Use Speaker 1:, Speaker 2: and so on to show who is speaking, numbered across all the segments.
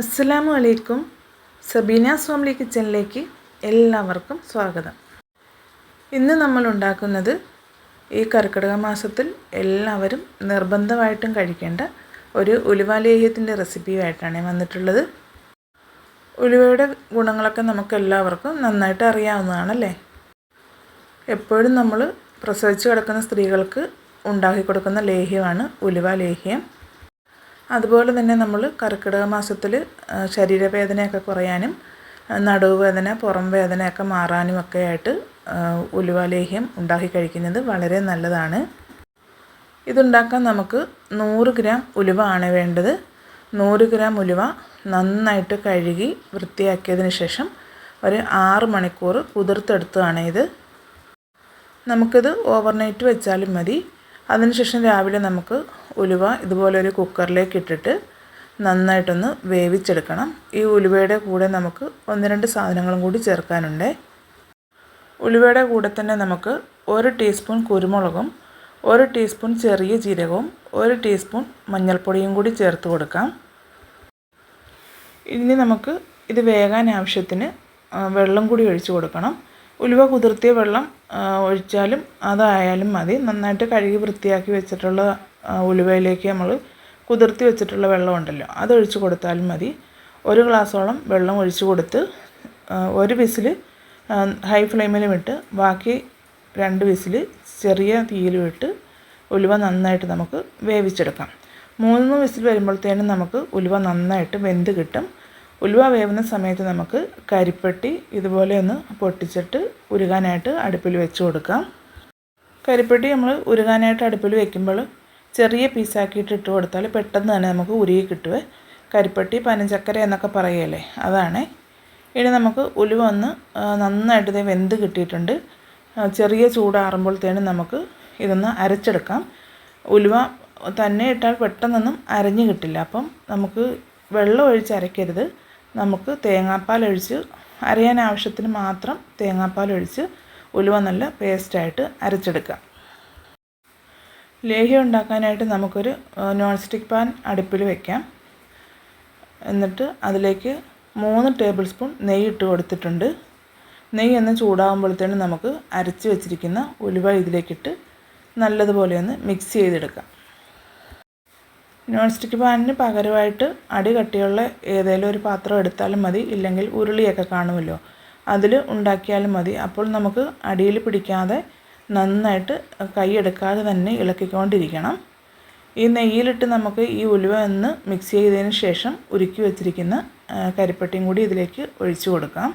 Speaker 1: അസ്സലാമു അലൈക്കും സബീന സോംലി കിച്ചണിലേക്ക് എല്ലാവർക്കും സ്വാഗതം. ഇന്ന് നമ്മൾ ഉണ്ടാക്കുന്നത് ഈ കർക്കിടക മാസത്തിൽ എല്ലാവരും നിർബന്ധമായിട്ടും കഴിക്കേണ്ട ഒരു ഉലുവാലേഹ്യത്തിന്റെ റെസിപ്പിയായിട്ടാണ് വന്നിട്ടുള്ളത്. ഉലുവയുടെ ഗുണങ്ങളൊക്കെ നമുക്ക് എല്ലാവർക്കും നന്നായിട്ട് അറിയാവുന്നതാണല്ലേ? എപ്പോഴും നമ്മൾ പ്രസവിച്ച് കിടക്കുന്ന സ്ത്രീകൾക്ക് ഉണ്ടാക്കി കൊടുക്കുന്ന ലേഹ്യമാണ് ഉലുവ ലേഹ്യം അതുപോലെ തന്നെ നമ്മൾ കർക്കിടക മാസത്തിൽ ശരീരവേദനയൊക്കെ കുറയാനും നടുവുവേദന പുറം വേദനയൊക്കെ മാറാനും ഒക്കെ ആയിട്ട് ഉലുവ ലേഹ്യം ഉണ്ടാക്കി കഴിക്കുന്നത് വളരെ നല്ലതാണ്. ഇതുണ്ടാക്കാൻ നമുക്ക് നൂറ് ഗ്രാം ഉലുവ ആണ് വേണ്ടത്. നൂറ് ഗ്രാം ഉലുവ നന്നായിട്ട് കഴുകി വൃത്തിയാക്കിയതിന് ശേഷം ഒരു ആറ് മണിക്കൂർ കുതിർത്തെടുത്തതാണ് ഇത്. നമുക്കിത് ഓവർനൈറ്റ് വെച്ചാലും മതി. അതിനുശേഷം രാവിലെ നമുക്ക് ഉലുവ ഇതുപോലെ ഒരു കുക്കറിലേക്ക് ഇട്ടിട്ട് നന്നായിട്ടൊന്ന് വേവിച്ചെടുക്കണം. ഈ ഉലുവയുടെ കൂടെ നമുക്ക് ഒന്ന് രണ്ട് സാധനങ്ങളും കൂടി ചേർക്കാനുണ്ട്. ഉലുവയുടെ കൂടെ തന്നെ നമുക്ക് ഒരു ടീസ്പൂൺ കുരുമുളകും ഒരു ടീസ്പൂൺ ചെറിയ ജീരകവും ഒരു ടീസ്പൂൺ മഞ്ഞൾപ്പൊടിയും കൂടി ചേർത്ത് കൊടുക്കാം. ഇനി നമുക്ക് ഇത് വേകാൻ ആവശ്യത്തിന് വെള്ളം കൂടി ഒഴിച്ചു കൊടുക്കണം. ഉലുവ കുതിർത്തിയ വെള്ളം ഒഴിച്ചാലും അതായാലും മതി. നന്നായിട്ട് കഴുകി വൃത്തിയാക്കി വെച്ചിട്ടുള്ള ഉലുവയിലേക്ക് നമ്മൾ കുതിർത്തി വെച്ചിട്ടുള്ള വെള്ളം ഉണ്ടല്ലോ അതൊഴിച്ച് കൊടുത്താലും മതി. ഒരു ഗ്ലാസ്സോളം വെള്ളം ഒഴിച്ച് കൊടുത്ത് ഒരു വിസിൽ ഹൈ ഫ്ലെയിമിലും ഇട്ട് ബാക്കി രണ്ട് വിസിൽ ചെറിയ തീയിലും ഇട്ട് ഉലുവ നന്നായിട്ട് നമുക്ക് വേവിച്ചെടുക്കാം. മൂന്ന് വിസിൽ വരുമ്പോഴത്തേനും നമുക്ക് ഉലുവ നന്നായിട്ട് വെന്ത് കിട്ടും. ഉലുവ വേവുന്ന സമയത്ത് നമുക്ക് കരിപ്പെട്ടി ഇതുപോലെ ഒന്ന് പൊട്ടിച്ചിട്ട് ഉരുകാനായിട്ട് അടുപ്പിൽ വെച്ച് കൊടുക്കാം. കരിപ്പെട്ടി നമ്മൾ ഉരുകാനായിട്ട് അടുപ്പിൽ വെക്കുമ്പോൾ ചെറിയ പീസാക്കിയിട്ട് ഇട്ട് കൊടുത്താൽ പെട്ടെന്ന് തന്നെ നമുക്ക് ഉരുകി കിട്ടുവേ. കരിപ്പെട്ടി പനഞ്ചക്കര എന്നൊക്കെ പറയുകയല്ലേ അതാണ്. ഇനി നമുക്ക് ഉലുവ ഒന്ന് നന്നായിട്ട് ഇത് വെന്ത് കിട്ടിയിട്ടുണ്ട്. ചെറിയ ചൂടാറുമ്പോഴത്തേനും നമുക്ക് ഇതൊന്ന് അരച്ചെടുക്കാം. ഉലുവ തന്നെ ഇട്ടാൽ പെട്ടെന്നൊന്നും അരഞ്ഞു കിട്ടില്ല. അപ്പം നമുക്ക് വെള്ളം ഒഴിച്ച് അരയ്ക്കരുത്. നമുക്ക് തേങ്ങാപ്പാൽ ഒഴിച്ച് അരയാൻ ആവശ്യത്തിന് മാത്രം തേങ്ങാപ്പാൽ ഒഴിച്ച് ഉലുവ നല്ല പേസ്റ്റായിട്ട് അരച്ചെടുക്കാം ലേഹ്യം ഉണ്ടാക്കാനായിട്ട് നമുക്കൊരു നോൺ സ്റ്റിക്ക് പാൻ അടുപ്പിൽ വെക്കാം. എന്നിട്ട് അതിലേക്ക് മൂന്ന് ടേബിൾ സ്പൂൺ നെയ്യ് ഇട്ട് കൊടുത്തിട്ടുണ്ട്. നെയ്യ് ഒന്ന് ചൂടാകുമ്പോഴത്തേനും നമുക്ക് അരച്ച് വെച്ചിരിക്കുന്ന ഉലുവ ഇതിലേക്കിട്ട് നല്ലതുപോലെ ഒന്ന് മിക്സ് ചെയ്തെടുക്കാം. നോൺ സ്റ്റിക്ക് പാനിന് പകരമായിട്ട് അടി കട്ടിയുള്ള ഏതെങ്കിലും ഒരു പാത്രം എടുത്താലും മതി ഇല്ലെങ്കിൽ ഉരുളിയൊക്കെ കാണുമല്ലോ. അതിൽ ഉണ്ടാക്കിയാലും മതി. അപ്പോൾ നമുക്ക് അടിയിൽ പിടിക്കാതെ നന്നായിട്ട് കൈയെടുക്കാതെ തന്നെ ഇളക്കിക്കൊണ്ടിരിക്കണം. ഈ നെയ്യിലിട്ട് നമുക്ക് ഈ ഉലുവ ഒന്ന് മിക്സ് ചെയ്തതിന് ശേഷം ഉരുക്കി വെച്ചിരിക്കുന്ന കരിപ്പട്ടിയും കൂടി ഇതിലേക്ക് ഒഴിച്ചു കൊടുക്കാം.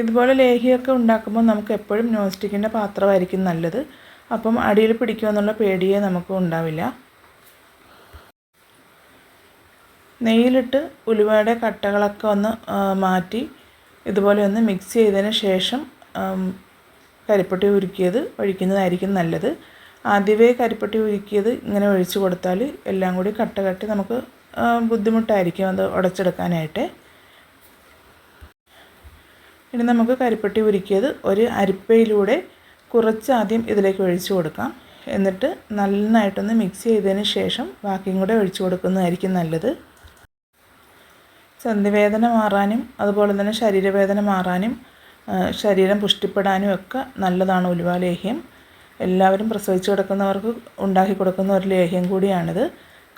Speaker 1: ഇതുപോലെ ലേഹിയൊക്കെ ഉണ്ടാക്കുമ്പോൾ നമുക്ക് എപ്പോഴും നോൺ സ്റ്റിക്കിന്റെ പാത്രമായിരിക്കും നല്ലത്. അപ്പം അടിയിൽ പിടിക്കുമെന്നുള്ള പേടിയേ നമുക്ക് ഉണ്ടാവില്ല. നെയ്യിലിട്ട് ഉലുവയുടെ കട്ടകളൊക്കെ ഒന്ന് മാറ്റി ഇതുപോലെ ഒന്ന് മിക്സ് ചെയ്തതിന് ശേഷം കരിപ്പട്ടി ഉരുക്കിയത് ഒഴിക്കുന്നതായിരിക്കും നല്ലത്. ആദ്യമേ കരിപ്പട്ടി ഉരുക്കിയത് ഇങ്ങനെ ഒഴിച്ചു കൊടുത്താൽ എല്ലാം കൂടി കട്ട കട്ടി നമുക്ക് ബുദ്ധിമുട്ടായിരിക്കും അത് ഉടച്ചെടുക്കാനായിട്ട്. ഇനി നമുക്ക് കരിപ്പട്ടി ഉരുക്കിയത് ഒരു അരിപ്പയിലൂടെ കുറച്ച് ആദ്യം ഇതിലേക്ക് ഒഴിച്ചു കൊടുക്കാം. എന്നിട്ട് നന്നായിട്ടൊന്ന് മിക്സ് ചെയ്തതിന് ശേഷം ബാക്കിയും കൂടെ ഒഴിച്ചു കൊടുക്കുന്നതായിരിക്കും നല്ലത്. സന്ധിവേദന മാറാനും അതുപോലെ തന്നെ ശരീരവേദന മാറാനും ശരീരം പുഷ്ടിപ്പെടാനും ഒക്കെ നല്ലതാണ് ഉലുവ ലേഹ്യം. എല്ലാവരും പ്രസവിച്ചു കിടക്കുന്നവർക്ക് ഉണ്ടാക്കി കൊടുക്കുന്ന ഒരു ലേഹ്യം കൂടിയാണിത്.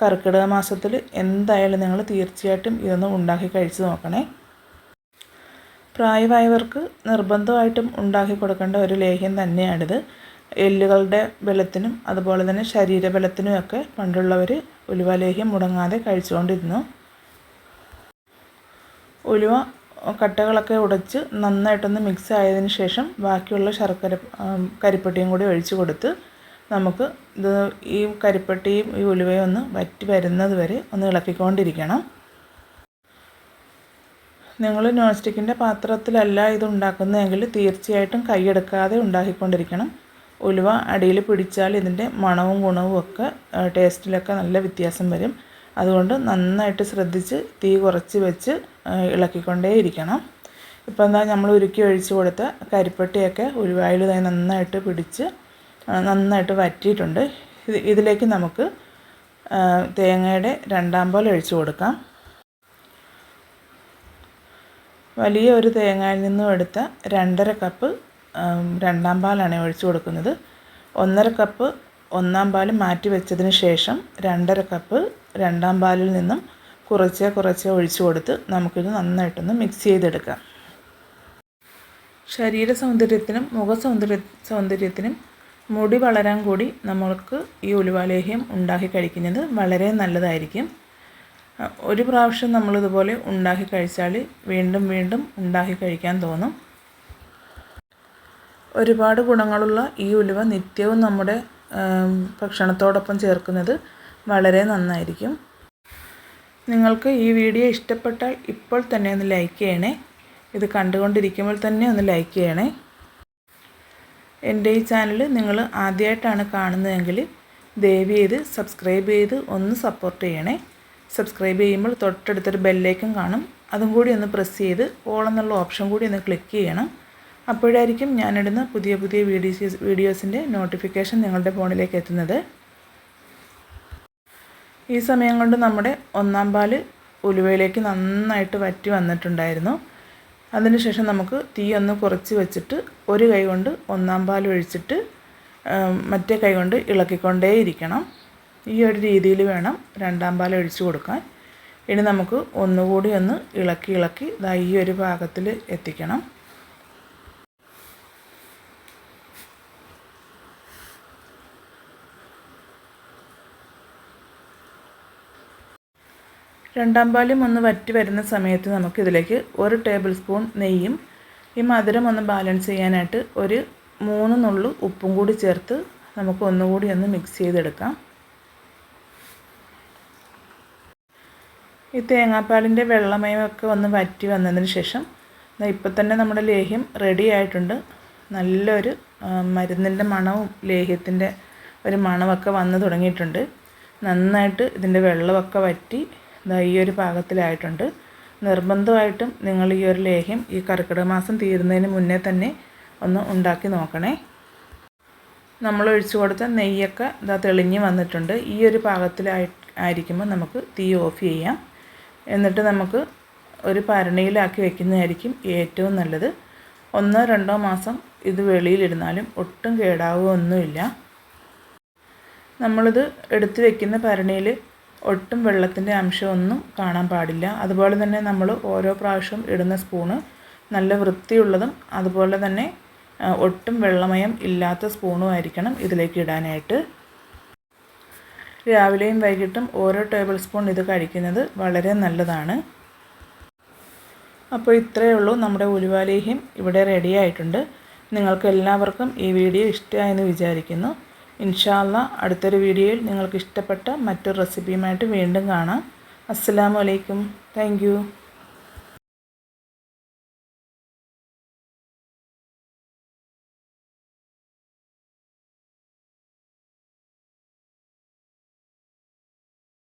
Speaker 1: കർക്കിടക മാസത്തിൽ എന്തായാലും നിങ്ങൾ തീർച്ചയായിട്ടും ഇതൊന്ന് ഉണ്ടാക്കി കഴിച്ചു നോക്കണേ. പ്രായമായവർക്ക് നിർബന്ധമായിട്ടും ഉണ്ടാക്കി കൊടുക്കേണ്ട ഒരു ലേഹ്യം തന്നെയാണിത്. എല്ലുകളുടെ ബലത്തിനും അതുപോലെ തന്നെ ശരീരബലത്തിനുമൊക്കെ പണ്ടുള്ളവർ ഉലുവ ലേഹ്യം മുടങ്ങാതെ കഴിച്ചുകൊണ്ടിരുന്നു. ഉലുവ കട്ടകളൊക്കെ ഉടച്ച് നന്നായിട്ടൊന്ന് മിക്സ് ആയതിനു ശേഷം ബാക്കിയുള്ള ശർക്കര കരിപ്പട്ടിയും കൂടി ഒഴിച്ചു കൊടുത്ത് നമുക്ക് ഇത് ഈ കരിപ്പട്ടിയും ഈ ഉലുവയും ഒന്ന് വറ്റി വരുന്നത് വരെ ഒന്ന് ഇളക്കിക്കൊണ്ടിരിക്കണം. നിങ്ങൾ നോൺ സ്റ്റിക്കിന്റെ പാത്രത്തിലല്ല ഇത് ഉണ്ടാക്കുന്നതെങ്കിൽ തീർച്ചയായിട്ടും കൈയെടുക്കാതെ ഉണ്ടാക്കിക്കൊണ്ടിരിക്കണം. ഉലുവ അടിയിൽ പിടിച്ചാൽ ഇതിന്റെ മണവും ഗുണവും ഒക്കെ ടേസ്റ്റിലൊക്കെ നല്ല വ്യത്യാസം വരും. അതുകൊണ്ട് നന്നായിട്ട് ശ്രദ്ധിച്ച് തീ കുറച്ച് വെച്ച് ഇളക്കിക്കൊണ്ടേ ഇരിക്കണം ഇപ്പോൾ എന്താ നമ്മൾ ഉരുക്കി ഒഴിച്ചു കൊടുത്ത കരിപ്പട്ടിയൊക്കെ ഉലുവായിൽ നന്നായിട്ട് പിടിച്ച് നന്നായിട്ട് വറ്റിയിട്ടുണ്ട്. ഇതിലേക്ക് നമുക്ക് തേങ്ങയുടെ രണ്ടാം പോലെ ഒഴിച്ചു കൊടുക്കാം. വലിയ ഒരു തേങ്ങയിൽ നിന്നും എടുത്ത രണ്ടര കപ്പ് രണ്ടാം പാലാണ് ഒഴിച്ചു കൊടുക്കുന്നത്. ഒന്നര കപ്പ് ഒന്നാം പാൽ മാറ്റി വെച്ചതിന് ശേഷം രണ്ടര കപ്പ് രണ്ടാം പാലിൽ നിന്നും കുറച്ചേ കുറച്ചേ ഒഴിച്ചു കൊടുത്ത് നമുക്കിത് നന്നായിട്ടൊന്ന് മിക്സ് ചെയ്തെടുക്കാം. ശരീര സൗന്ദര്യത്തിനും മുഖ സൗന്ദര്യ സൗന്ദര്യത്തിനും മുടി വളരാൻ കൂടി നമ്മൾക്ക് ഈ ഉലുവാലേഹ്യം ഉണ്ടാക്കി കഴിക്കുന്നത് വളരെ നല്ലതായിരിക്കും. ഒരു പ്രാവശ്യം നമ്മളിതുപോലെ ഉണ്ടാക്കി കഴിച്ചാൽ വീണ്ടും വീണ്ടും ഉണ്ടാക്കി കഴിക്കാൻ തോന്നും. ഒരുപാട് ഗുണങ്ങളുള്ള ഈ ഉലുവ നിത്യവും നമ്മുടെ ഭക്ഷണത്തോടൊപ്പം ചേർക്കുന്നത് വളരെ നന്നായിരിക്കും. നിങ്ങൾക്ക് ഈ വീഡിയോ ഇഷ്ടപ്പെട്ടാൽ ഇപ്പോൾ തന്നെ ഒന്ന് ലൈക്ക് ചെയ്യണേ. ഇത് കണ്ടുകൊണ്ടിരിക്കുമ്പോൾ തന്നെ ഒന്ന് ലൈക്ക് ചെയ്യണേ. എന്റെ ഈ ചാനൽ നിങ്ങൾ ആദ്യമായിട്ടാണ് കാണുന്നതെങ്കിൽ ദയവ് ചെയ്ത് സബ്സ്ക്രൈബ് ചെയ്ത് ഒന്ന് സപ്പോർട്ട് ചെയ്യണേ. സബ്സ്ക്രൈബ് ചെയ്യുമ്പോൾ തൊട്ടടുത്തൊരു ബെല്ലേക്കും കാണും. അതും കൂടി ഒന്ന് പ്രസ് ചെയ്ത് ഓൾ എന്നുള്ള ഓപ്ഷൻ കൂടി ഒന്ന് ക്ലിക്ക് ചെയ്യണം. അപ്പോഴായിരിക്കും ഞാനിടുന്ന പുതിയ പുതിയ വീഡിയോസ് വീഡിയോസിന്റെ നോട്ടിഫിക്കേഷൻ നിങ്ങളുടെ ഫോണിലേക്ക് എത്തുന്നത്. ഈ സമയം കൊണ്ട് നമ്മുടെ ഒന്നാം പാൽ ഉലുവയിലേക്ക് നന്നായിട്ട് വറ്റി വന്നിട്ടുണ്ടായിരുന്നു. അതിനുശേഷം നമുക്ക് തീ ഒന്ന് കുറച്ച് വെച്ചിട്ട് ഒരു കൈ കൊണ്ട് ഒന്നാം പാൽ ഒഴിച്ചിട്ട് മറ്റേ കൈ കൊണ്ട് ഇളക്കിക്കൊണ്ടേയിരിക്കണം. ഈ ഒരു രീതിയിൽ വേണം രണ്ടാം പാൽ ഒഴിച്ചു കൊടുക്കാൻ. ഇനി നമുക്ക് ഒന്നുകൂടി ഒന്ന് ഇളക്കി ഇളക്കി ഇതാ ഈ ഒരു ഭാഗത്തിൽ എത്തിക്കണം. രണ്ടാം പാലും ഒന്ന് വറ്റി വരുന്ന സമയത്ത് നമുക്ക് ഇതിലേക്ക് ഒരു ടേബിൾ സ്പൂൺ നെയ്യും ഈ മധുരം ഒന്ന് ബാലൻസ് ചെയ്യാനായിട്ട് ഒരു മൂന്ന് നുള്ളു ഉപ്പും കൂടി ചേർത്ത് നമുക്ക് ഒന്നുകൂടി ഒന്ന് മിക്സ് ചെയ്തെടുക്കാം. ഈ തേങ്ങാപ്പാലിന്റെ വെള്ളമയമൊക്കെ ഒന്ന് വറ്റി വന്നതിന് ശേഷം ഇപ്പം തന്നെ നമ്മുടെ ലേഹ്യം റെഡി ആയിട്ടുണ്ട്. നല്ലൊരു മരുന്നിന്റെ മണവും ലേഹ്യത്തിന്റെ ഒരു മണമൊക്കെ വന്ന് തുടങ്ങിയിട്ടുണ്ട്. നന്നായിട്ട് ഇതിന്റെ വെള്ളമൊക്കെ വറ്റി ഈ ഒരു പാകത്തിലായിട്ടുണ്ട്. നിർബന്ധമായിട്ടും നിങ്ങൾ ഈ ഒരു ലേഹ്യം ഈ കർക്കിടക മാസം തീരുന്നതിന് മുന്നേ തന്നെ ഒന്ന് ഉണ്ടാക്കി നോക്കണേ. നമ്മൾ ഒഴിച്ചു കൊടുത്ത നെയ്യൊക്കെ ഇതാ തെളിഞ്ഞ് വന്നിട്ടുണ്ട്. ഈ ഒരു പാകത്തിലായി ആയിരിക്കുമ്പോൾ നമുക്ക് തീ ഓഫ് ചെയ്യാം. എന്നിട്ട് നമുക്ക് ഒരു പരണിയിലാക്കി വെക്കുന്നതായിരിക്കും ഏറ്റവും നല്ലത്. ഒന്നോ രണ്ടോ മാസം ഇത് വെളിയിലിരുന്നാലും ഒട്ടും കേടാവുകയൊന്നുമില്ല. നമ്മളിത് എടുത്തു വെക്കുന്ന പരണിയിൽ ഒട്ടും വെള്ളത്തിന്റെ അംശമൊന്നും കാണാൻ പാടില്ല. അതുപോലെ തന്നെ നമ്മൾ ഓരോ പ്രാവശ്യം ഇടുന്ന സ്പൂണ് നല്ല വൃത്തിയുള്ളതും അതുപോലെ തന്നെ ഒട്ടും വെള്ളമയം ഇല്ലാത്ത സ്പൂണും ആയിരിക്കണം ഇതിലേക്ക് ഇടാനായിട്ട്. രാവിലെയും വൈകിട്ടും ഓരോ ടേബിൾ സ്പൂൺ ഇത് കഴിക്കുന്നത് വളരെ നല്ലതാണ്. അപ്പോൾ ഇത്രയേ ഉള്ളൂ നമ്മുടെ ഉലുവാലേഹ്യം ഇവിടെ റെഡി ആയിട്ടുണ്ട്. നിങ്ങൾക്ക് എല്ലാവർക്കും ഈ വീഡിയോ ഇഷ്ടമായെന്ന് വിചാരിക്കുന്നു. ഇൻഷാല്ല അടുത്തൊരു വീഡിയോയിൽ നിങ്ങൾക്ക് ഇഷ്ടപ്പെട്ട മറ്റൊരു റെസിപ്പിയുമായിട്ട് വീണ്ടും കാണാം. അസ്സലാമു അലൈക്കും. താങ്ക്